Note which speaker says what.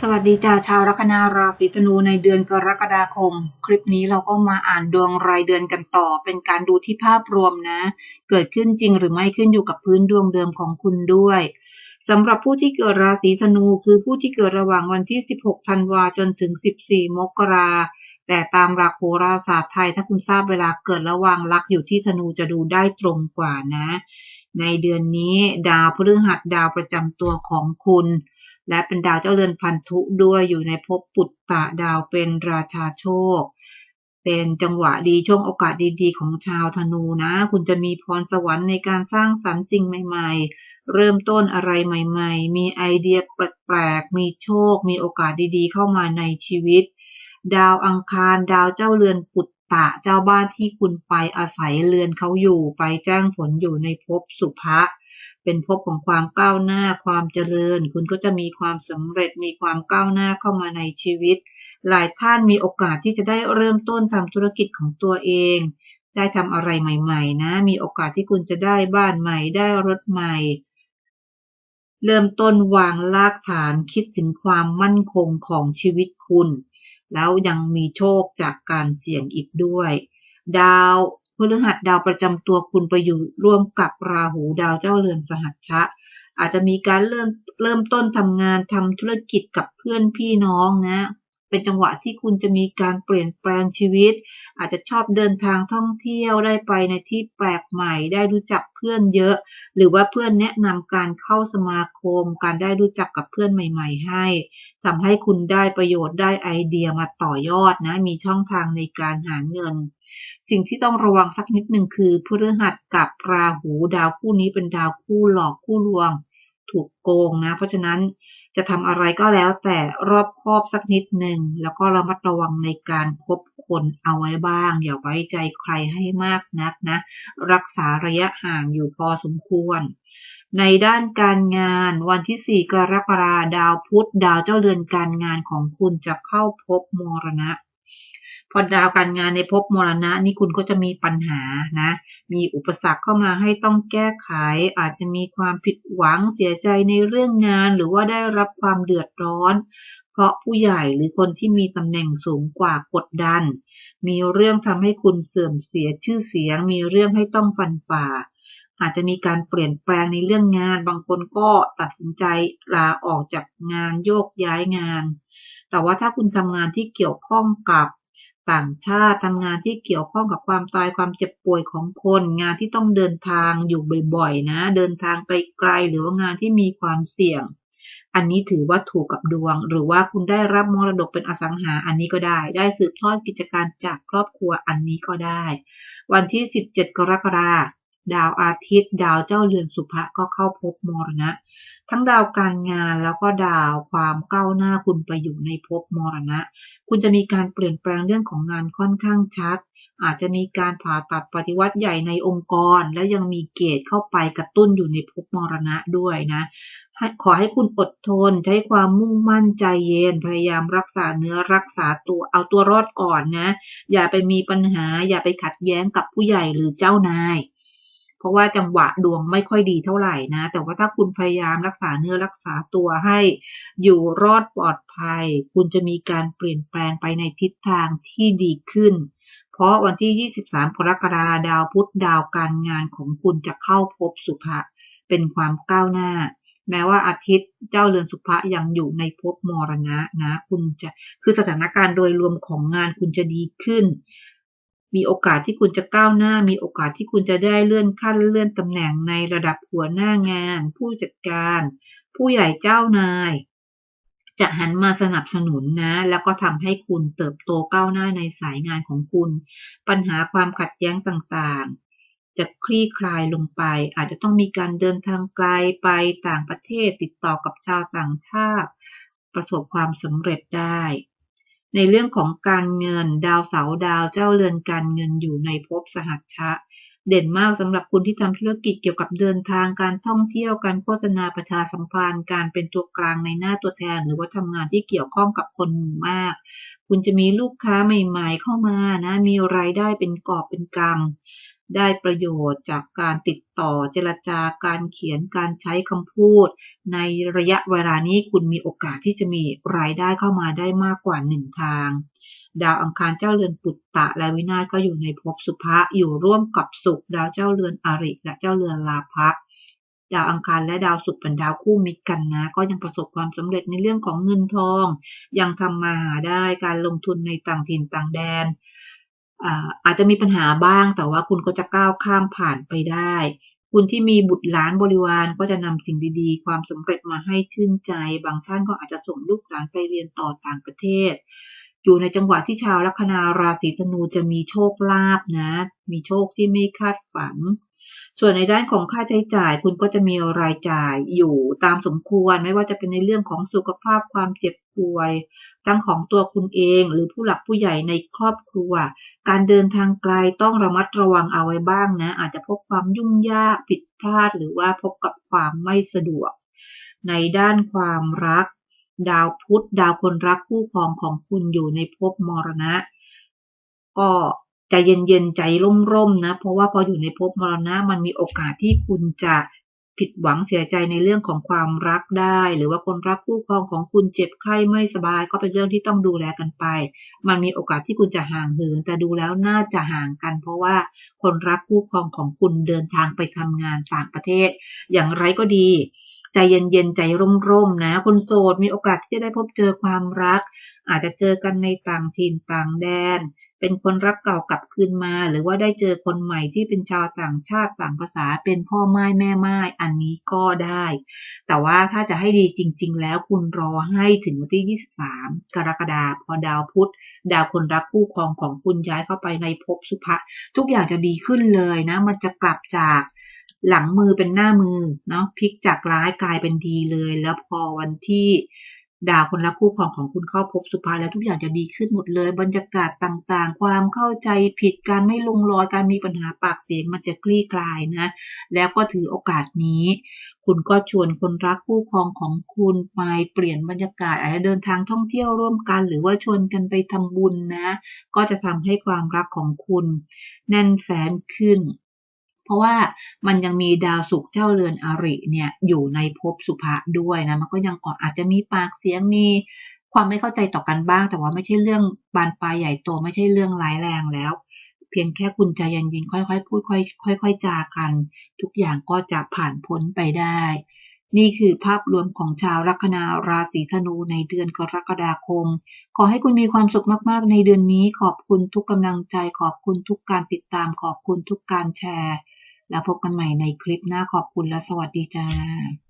Speaker 1: สวัสดีจ้าชาวลัคนาราศีธนูในเดือนกรกฎาคม คลิปนี้เราก็มาอ่านดวงรายเดือนกันต่อ เป็นการดูที่ภาพรวมนะ เกิดขึ้นจริงหรือไม่ขึ้นอยู่กับพื้นดวงเดิมของคุณด้วยสำหรับผู้ที่เกิดราศีธนูคือผู้ที่เกิดระหว่างวันที่ 16 ธันวาจนถึง 14 มกราแต่ตามหลักโหราศาสตร์ไทยถ้าคุณทราบเวลาเกิดระหว่างลักอยู่ที่ธนูจะดูได้ตรงกว่านะ ในเดือนนี้ดาวพฤหัสดาวประจำตัวของคุณ และเป็นดาวเจ้าเรือนพันธุด้วยอยู่ในภพปุตตะดาวเป็นราชาโชค เป็นจังหวะดีช่วงโอกาสดีๆ ของชาวธนูนะ คุณจะมีพรสวรรค์ในการสร้างสรรค์สิ่งใหม่ๆ เริ่มต้นอะไรใหม่ๆ มีไอเดียแปลกๆ มีโชค มีโอกาสดีๆ เข้ามาในชีวิต ดาวอังคาร ดาวเจ้าเรือนปุตตะเจ้าบ้านที่คุณไปอาศัยเรือนเขาอยู่ไปแจ้งผลอยู่ในภพสุภะ เป็นภพของความก้าวหน้าความเจริญ คุณก็จะมีความสำเร็จมีความก้าวหน้าเข้ามาในชีวิต หลายท่านมีโอกาสที่จะได้เริ่มต้นทำธุรกิจของตัวเอง ได้ทำอะไรใหม่ ๆ นะ มีโอกาสที่คุณจะได้บ้านใหม่ได้รถใหม่ เริ่มต้นวางรากฐานคิดถึงความมั่นคงของชีวิตคุณ แล้วยังมีโชคจากการเสี่ยงอีกด้วย ดาว พฤหัสดาวประจำตัวคุณไปอยู่ร่วมกับราหูดาวเจ้าเรือนสหัชชะ อาจจะมีการเริ่มเริ่มต้นทำงานทำธุรกิจกับเพื่อนพี่น้องนะ เป็นจังหวะที่คุณจะมีการเปลี่ยนแปลงชีวิต อาจจะชอบเดินทางท่องเที่ยวได้ไปในที่แปลกใหม่ ได้รู้จักเพื่อนเยอะ หรือว่าเพื่อนแนะนำการเข้าสมาคม การได้รู้จักกับเพื่อนใหม่ ๆ ให้ทำให้คุณได้ประโยชน์ได้ไอเดียมาต่อยอดนะ มีช่องทางในการหาเงิน สิ่งที่ต้องระวังสักนิดหนึ่งคือพฤหัสกับราหูดาวคู่นี้เป็นดาวคู่หลอกคู่ลวง ถูกโกงนะ เพราะฉะนั้น จะทำอะไรก็แล้วแต่รอบคอบสักนิดหนึ่งแล้วก็ระมัดระวังในการคบคนเอาไว้บ้าง อย่าไว้ใจใครให้มากนักนะ รักษาระยะห่างอยู่พอสมควร ในด้านการงานวันที่ 4 กรกฎาดาวพุธดาวเจ้าเรือนการงานของคุณจะเข้าพบมรณะ พอดาวการงานในภพมรณะนี่คุณก็จะมีปัญหานะ มีอุปสรรคเข้ามาให้ต้องแก้ไข อาจจะมีความผิดหวังเสียใจในเรื่องงาน หรือว่าได้รับความเดือดร้อน เพราะผู้ใหญ่หรือคนที่มีตำแหน่งสูงกว่ากดดัน มีเรื่องทำให้คุณเสื่อมเสียชื่อเสียง มีเรื่องให้ต้องฟันฝ่าอาจจะมีการเปลี่ยนแปลงในเรื่องงาน บางคนก็ตัดสินใจลาออกจากงานโยกย้ายงาน แต่ว่าถ้าคุณทำงานที่เกี่ยวข้องกับ ต่างชาติทำงานที่เกี่ยวข้องกับความตายความเจ็บป่วยของคน งานที่ต้องเดินทางอยู่บ่อยๆ นะ เดินทางไปไกลหรือว่างานที่มีความเสี่ยง อันนี้ถือว่าถูกกับดวง หรือว่าคุณได้รับมรดกเป็นอสังหาอันนี้ก็ได้ ได้สืบทอดกิจการจากครอบครัวอันนี้ก็ได้ วันที่ 17 กรกฎาคม ดาวอาทิตย์ ดาวเจ้าเรือนสุภะก็เข้าพบมรณะ ทั้งดาวการงานแล้วก็ดาวความก้าวหน้าคุณไปอยู่ในภพมรณะ คุณจะมีการเปลี่ยนแปลงเรื่องของงานค่อนข้างชัด อาจจะมีการผ่าตัดปฏิวัติใหญ่ในองค์กร และยังมีเกตเข้าไปกระตุ้นอยู่ในภพมรณะด้วยนะขอให้คุณอดทนใช้ความมุ่งมั่นใจเย็น พยายามรักษาเนื้อรักษาตัวเอาตัวรอดก่อนนะ อย่าไปมีปัญหา อย่าไปขัดแย้งกับผู้ใหญ่หรือเจ้านาย ราะว่าจังหวะดวงไม่ค่อยดีเท่าไหร่นะ แต่ว่าถ้าคุณพยายามรักษาเนื้อรักษาตัวให้อยู่รอดปลอดภัย คุณจะมีการเปลี่ยนแปลงไปในทิศทางที่ดีขึ้น เพราะวันที่ 23 กรกฎาดาวพุธดาวการงานของคุณจะเข้าพบสุภะเป็นความก้าวหน้า แม้ว่าอาทิตย์เจ้าเรือนสุภะยังอยู่ในภพมรณะนะ คุณจะคือสถานการณ์โดยรวมของงานคุณจะดีขึ้น มีโอกาสที่คุณจะก้าวหน้า มีโอกาสที่คุณจะได้เลื่อนขั้นเลื่อนตำแหน่งในระดับหัวหน้างาน ผู้จัดการ ผู้ใหญ่เจ้านาย จะหันมาสนับสนุนนะ แล้วก็ทำให้คุณเติบโตก้าวหน้าในสายงานของคุณ ปัญหาความขัดแย้งต่างๆ จะคลี่คลายลงไป อาจจะต้องมีการเดินทางไกลไปต่างประเทศติดต่อกับชาวต่างชาติ ประสบความสำเร็จได้ ในเรื่องของการเงิน ดาวเสาดาวเจ้าเรือนการเงินอยู่ในภพสหัชชะ เด่นมากสำหรับคุณที่ทำธุรกิจเกี่ยวกับเดินทางการท่องเที่ยวการโฆษณาประชาสัมพันธ์ การเป็นตัวกลางในหน้าตัวแทน หรือว่าทำงานที่เกี่ยวข้องกับคนหมู่มาก คุณจะมีลูกค้าใหม่ ๆ เข้ามานะมีรายได้เป็นกอบเป็นกำ ได้ประโยชน์จากการติดต่อเจรจาการเขียนการใช้คำพูด ในระยะเวลานี้คุณมีโอกาสที่จะมีรายได้เข้ามาได้มากกว่าหนึ่งทาง ดาวอังคารเจ้าเรือนปุตตะและวินาศก็อยู่ในภพสุภะอยู่ร่วมกับสุขดาวเจ้าเรือนอริและเจ้าเรือนลาภะดาวอังคารและดาวศุกร์เป็นดาวคู่มิตรกันนะ ก็ยังประสบความสำเร็จในเรื่องของเงินทอง ยังทำมาหาได้การลงทุนในต่างถิ่นต่างแดน อาจจะมีปัญหาบ้างแต่ว่าคุณก็จะก้าวข้ามผ่านไปได้ คุณที่มีบุตรหลานบริวารก็จะนำสิ่งดีๆ ความสำเร็จมาให้ชื่นใจ บางท่านก็อาจจะส่งลูกหลานไปเรียนต่อต่างประเทศ อยู่ในจังหวะที่ชาวลัคนาราศีธนูจะมีโชคลาภนะ มีโชคที่ไม่คาดฝัน ส่วนในด้านของค่าใช้จ่าย คุณก็จะมีรายจ่ายอยู่ตามสมควร ไม่ว่าจะเป็นในเรื่องของสุขภาพความเจ็บ ป่วย ทั้งของตัวคุณเองหรือผู้หลักผู้ใหญ่ในครอบครัว การเดินทางไกลต้องระมัดระวังเอาไว้บ้างนะ อาจจะพบความยุ่งยากผิดพลาด หรือว่าพบกับความไม่สะดวก ในด้านความรัก ดาวพุธดาวคนรักคู่ครองของคุณอยู่ในภพมรณะ ก็ใจเย็นๆใจร่มๆนะ เพราะว่าพออยู่ในภพมรณะมันมีโอกาสที่คุณจะ ผิดหวังเสียใจในเรื่องของความรักได้ หรือว่าคนรักคู่ครองของคุณเจ็บไข้ไม่สบาย ก็เป็นเรื่องที่ต้องดูแลกันไป มันมีโอกาสที่คุณจะห่างเหินแต่ดูแล้วน่าจะห่างกัน เพราะว่าคนรักคู่ครองของคุณเดินทางไปทำงานต่างประเทศ อย่างไรก็ดี ใจเย็นๆใจร่มๆนะคนโสดมีโอกาสที่จะได้พบเจอความรัก อาจจะเจอกันในต่างถิ่นต่างแดน เป็นคนรักเก่ากลับคืนมา หรือว่าได้เจอคนใหม่ที่เป็นชาวต่างชาติต่างภาษาเป็นพ่อไม้แม่ไม้อันนี้ก็ได้ แต่ว่าถ้าจะให้ดีจริง ๆ แล้วคุณรอให้ถึงวันที่ 23 กรกฎาคมพอดาวพุธดาวคนรักคู่ครองของคุณย้ายเข้าไปในภพสุภะทุกอย่างจะดีขึ้นเลยนะ มันจะกลับจากหลังมือเป็นหน้ามือเนาะพลิกจากร้ายกลายเป็นดีเลย แล้วพอวันที่ ดาวคนรักคู่ครองของคุณเข้าพบสุภาแล้วทุกอย่างจะดีขึ้นหมดเลย บรรยากาศต่างๆ ความเข้าใจผิดการไม่ลงรอยการมีปัญหาปากเสียงมันจะคลี่คลายนะ แล้วก็ถือโอกาสนี้ คุณก็ชวนคนรักคู่ครองของคุณไปเปลี่ยนบรรยากาศอาจจะเดินทางท่องเที่ยวร่วมกัน หรือว่าชวนกันไปทำบุญนะ ก็จะทำให้ความรักของคุณ แน่นแฟ้นขึ้น เพราะว่ามันยังมีดาวศุกร์เจ้าเรือนอริเนี่ยอยู่ในภพสุภะด้วยนะมันก็ยังอาจจะมีปากเสียงมีความไม่เข้าใจต่อกันบ้าง แต่ว่าไม่ใช่เรื่องบานปลายใหญ่โตไม่ใช่เรื่องร้ายแรงแล้ว เพียงแค่คุณใจเย็นๆค่อยๆพูดค่อยๆค่อยๆจากัน ทุกอย่างก็จะผ่านพ้นไปได้ นี่คือภาพรวมของชาวลัคนาราศีธนูในเดือนกรกฎาคม ขอให้คุณมีความสุขมาก ๆ ในเดือนนี้ขอบคุณทุกกำลังใจ ขอบคุณทุกการติดตาม ขอบคุณทุกการแชร์ แล้วพบกันใหม่ในคลิปหน้าขอบคุณและสวัสดีจ้า